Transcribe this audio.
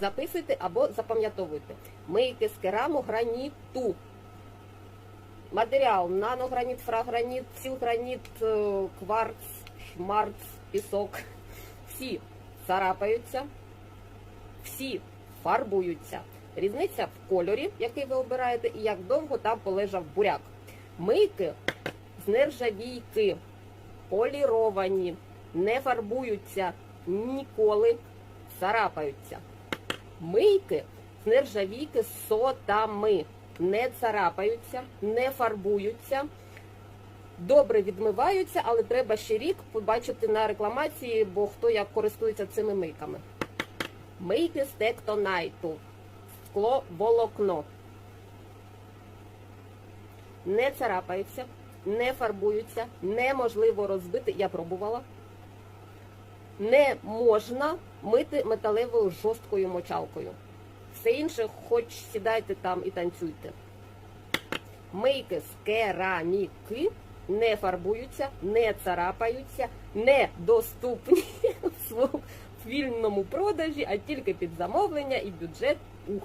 Записуйте або запам'ятовуйте. Мийки з керамограніту. Матеріал нанограніт, фраграніт, сілграніт, е, кварц, шмарц, пісок. Всі царапаються, всі фарбуються. Різниця в кольорі, який ви обираєте, і як довго там полежав буряк. Мийки з нержавійки, поліровані, не фарбуються ніколи, царапаються. Мийки з нержавійки з сотами не царапаються, не фарбуються, добре відмиваються, але треба ще рік побачити на рекламації, бо хто як користується цими мийками. Мийки з тектонайту, скло волокно. Не царапаються, не фарбуються, неможливо розбити. Я пробувала. Не можна мити металевою жорсткою мочалкою. Все інше, хоч сідайте там і танцюйте. Мийки з кераміки не фарбуються, не царапаються, не доступні в вільному продажі, а тільки під замовлення і бюджет ух.